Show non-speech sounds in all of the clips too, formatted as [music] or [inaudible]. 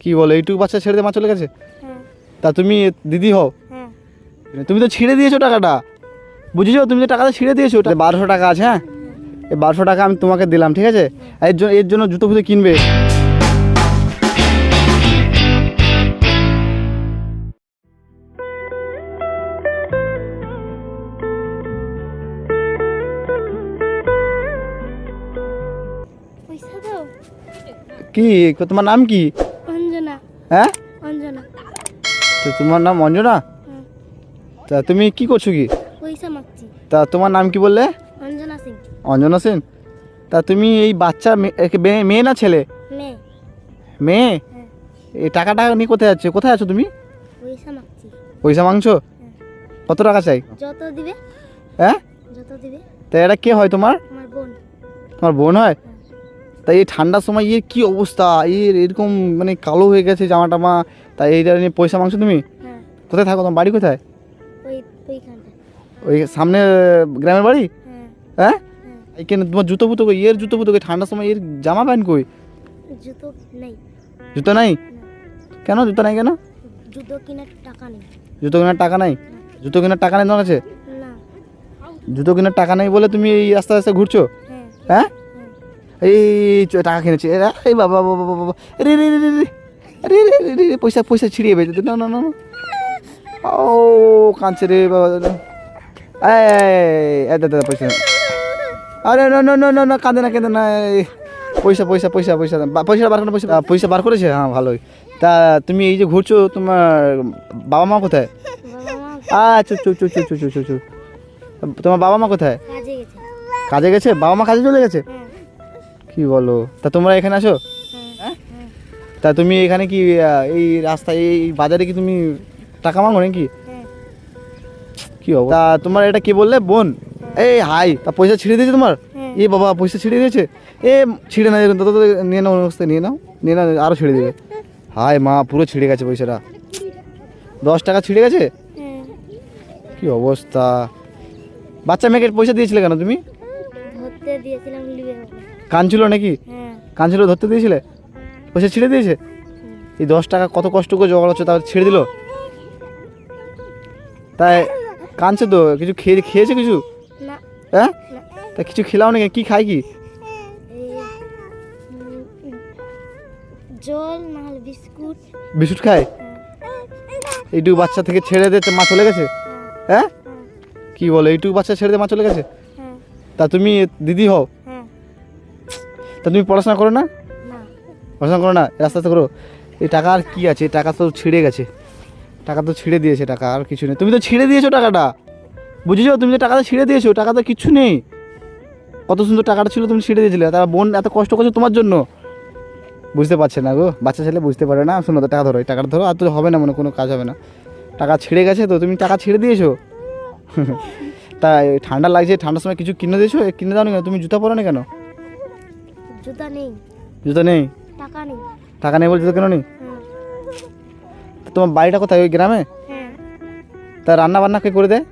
কি বলো এইটুকু বাচ্চা ছেড়ে দিয়ে মা চলে গেছে? হ্যাঁ। তা তুমি দিদি হও। হ্যাঁ। তুমি তো ছিঁড়ে দিয়েছ টাকাটা। বুঝেছ? তুমি তো টাকাটা ছিঁড়ে দিয়েছ বারোশো টাকা আছে হ্যাঁ? এই বারোশো টাকা আমি তোমাকে দিলাম ঠিক আছে? এর জন্য এর জন্য জুতো ফুতো কিনবে। কি? তোমার নাম কি? হ্যাঁ? অঞ্জনা। তো তোমার নাম অঞ্জনা? তা তুমি কি করছ কি? পয়সা মাগছি তা তোমার নাম কি বললে? অঞ্জনা সিং। অঞ্জনা সেন তা তুমি এই বাচ্চা মেয়ে- না ছেলে? মেয়ে। মেয়ে? হ্যাঁ। এই টাকাটা নিয়ে কোথায় যাচ্ছে? কোথায় আছো তুমি? পয়সা মাগছি পয়সা মাংছো কত টাকা চাই? যত দিবে। হ্যাঁ? যত দিবে। তা এটা কে হয় তোমার? আমার বোন। তোমার বোন হয়। তাই এই ঠান্ডার সময় এর কি অবস্থা? এর এরকম মানে কালো হয়ে গেছে জামা টামা তাই এইটা নিয়ে পয়সা মাংস তুমি? হ্যাঁ। কোথায় থাকো তোমার বাড়ি কোথায়? ওই সামনে গ্রামের বাড়ি? হ্যাঁ। হ্যাঁ? হ্যাঁ। এইখানে তোমার জুতো ফুতো কই? এর জুতো ফুতো কই? ঠান্ডার সময় এর জামা প্যান্ট কই? জুতো নেই। জুতো নাই? কেন জুতো নাই কেন? জুতো কেনার টাকা নেই। জুতো কেনার টাকা নাই? জুতো কেনার টাকা নেই তোমার কাছে? না। জুতো কেনার টাকা নেই বলে তুমি এই রাস্তা রাস্তা ঘুরছো? হ্যাঁ? এই চ- টাকা কিনেছে এই বাবা বাবা বাবা রে রে রে রে রে রে রে রে রে পয়সা পয়সা ছিড়িয়ে বেঁচে না না না না। ও কাঁদছে রে বাবা। এই এই দাদা পয়সা। আরে না না না না না কাঁদে না কেঁদে না পয়সা পয়সা পয়সা পয়সা বা- পয়সা বার করে পয়সা পয়সা বার করেছে? হ্যাঁ ভালোই। তা তুমি এই যে ঘুরছো তোমার বাবা মা কোথায়? আচ্ছা চু চু চু চু চু চু চু। তোমার বাবা মা কোথায়? কাজে গেছে। কাজে গেছে? বাবা মা কাজে চলে গেছে? হ্যাঁ। কি বলো? তা তোমরা এখানে আসো। তা তুমি এখানে কি এই রাস্তায় এই বাজারে কি তুমি টাকা মাঙ্গো নাকি? কি হব তা তোমার এটা কি বললে? বোন। এই হাই তা পয়সা ছিঁড়ে দিয়েছে তোমার? এ বাবা পয়সা ছিঁড়ে দিয়েছে? এ ছিঁড়ে না দেখুন তত নিয়ে নাও অবস্থায় নিয়ে নাও। নিয়ে নাও আরও ছিঁড়ে দেবে। হাই মা পুরো ছিঁড়ে গেছে পয়সাটা। দশ টাকা ছিঁড়ে গেছে? কি অবস্থা? বাচ্চা মেয়েকে পয়সা দিয়েছিলে কেন তুমি? দিয়েছিলাম বাবা নাকি? হ্যাঁ। কাঁদছিল ধরতে দিয়েছিলে? পয়সা ছিঁড়ে দিয়েছে? এই দশ টাকা কত কষ্ট করে জোগাড় হচ্ছে তাও ছেড়ে দিল? তাই কাঁদছে তো? কিছু খেয়ে খেয়েছে কিছু? হ্যাঁ? তা কিছু খেলাও নাকি? কি খায় কি? বিস্কুট। খায়? এইটুকু বাচ্চা থেকে ছেড়ে দিতে মা চলে গেছে? হ্যাঁ। হ্যাঁ? কি বলো? এইটুকু বাচ্চা ছেড়ে দিয়ে মা চলে গেছে? হ্যাঁ। তা তুমি দিদি হও। তা তুমি পড়াশোনা করো না? পড়াশোনা করো না? রাস্তা রাস্তা করো। এই টাকা আর কি আছে? টাকা তো ছিঁড়ে গেছে। টাকা তো ছিঁড়ে দিয়েছে টাকা আর কিছু নেই। তুমি তো ছিঁড়ে দিয়েছ টাকাটা। বুঝেছ? তুমি যে টাকাটা ছিঁড়ে দিয়েছ টাকা তো কিচ্ছু নেই। কত সুন্দর টাকাটা ছিল তুমি ছিঁড়ে দিয়েছিলে। তারা বোন এত কষ্ট করছে তোমার জন্য। বুঝতে পারছে না গো। বাচ্চা ছেলে বুঝতে পারে না। শোনো তো টাকা ধরো। এই টাকাটা ধরো আর তো হবে না মনে কোনো কাজ হবে না। টাকা ছিঁড়ে গেছে তো তুমি টাকা ছিঁড়ে দিয়েছ? [laughs] তা এই ঠান্ডা লাগছে। ঠান্ডার সময় কিছু কিনে দিয়েছ? কিনে দাও না কেন? তুমি জুতা পরো না কেন? জুতা নেই। জুতা নেই? টাকা নেই। টাকা নেই বলে কেন নেই? হ্যাঁ। তোমার বাড়িটা কোথায় ওই গ্রামে? হ্যাঁ। তা রান্না বান্না কে করে দেয়?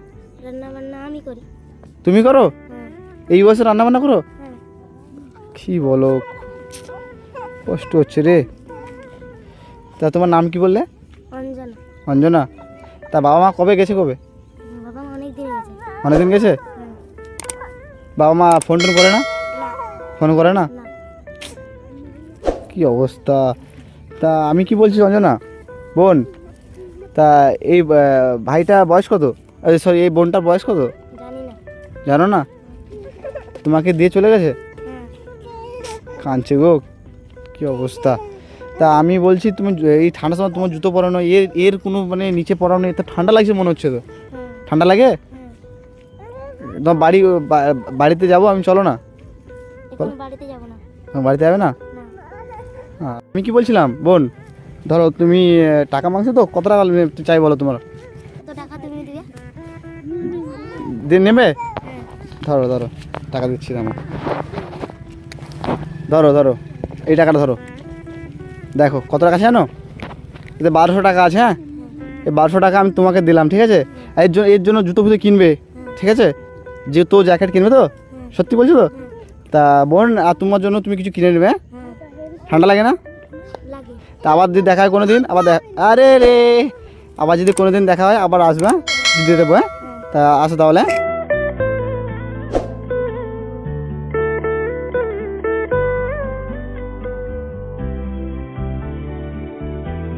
রান্না বান্না আমি করি। তুমি করো? হ্যাঁ। এই বয়সে রান্না বান্না করো কি বলো? কষ্ট হচ্ছে রে। তা তোমার নাম কি বললে? অঞ্জনা। অঞ্জনা। তা বাবা মা কবে গেছে কবে? বাবা মা অনেক দিন গেছে। অনেকদিন গেছে? হ্যাঁ। বাবা মা ফোন টোন করে না। ফোন করে না? কি অবস্থা? তা আমি কি বলছি অঞ্জনা বোন তা এই ভাইটা বয়স কত? সরি এই বোনটার বয়স কত? জানো না। তোমাকে দিয়ে চলে গেছে? হ্যাঁ। কাঁদছে গো কি অবস্থা? তা আমি বলছি তুমি এই ঠান্ডার সময় তোমার জুতো পরানো এর এর কোনো মানে নিচে পরানো এত ঠান্ডা লাগছে মনে হচ্ছে তো? হ্যাঁ। ঠান্ডা লাগে? তোমার বাড়ি বাড়িতে যাব আমি চলো না। বাড়িতে যাবে না? আমি কি বলছিলাম? বোন ধরো তুমি টাকা মাংস তো কত টাকা চাই বলো তোমার? দিয়ে নেবে? হ্যাঁ ধরো ধরো টাকা দিচ্ছি আমি ধরো ধরো এই টাকাটা ধরো। দেখো কত টাকা আছে জানো? এতে বারোশো টাকা আছে হ্যাঁ? এই বারোশো টাকা আমি তোমাকে দিলাম ঠিক আছে? এর জন্য এর জন্য জুতো ফুতো কিনবে ঠিক আছে? যে তো জ্যাকেট কিনবে তো? সত্যি বলছো তো? তা বোন আর তোমার জন্য তুমি কিছু কিনে নেবে হ্যাঁ? হ্যাঁ ঠান্ডা লাগে না? তা আবার যদি দেখা হয় কোনো দিন আবার দেখা আরে রে! আবার যদি কোনো দিন দেখা হয় আবার আসবে দিতে দিয়ে দেবো হ্যাঁ। তা আসো তাহলে হ্যাঁ?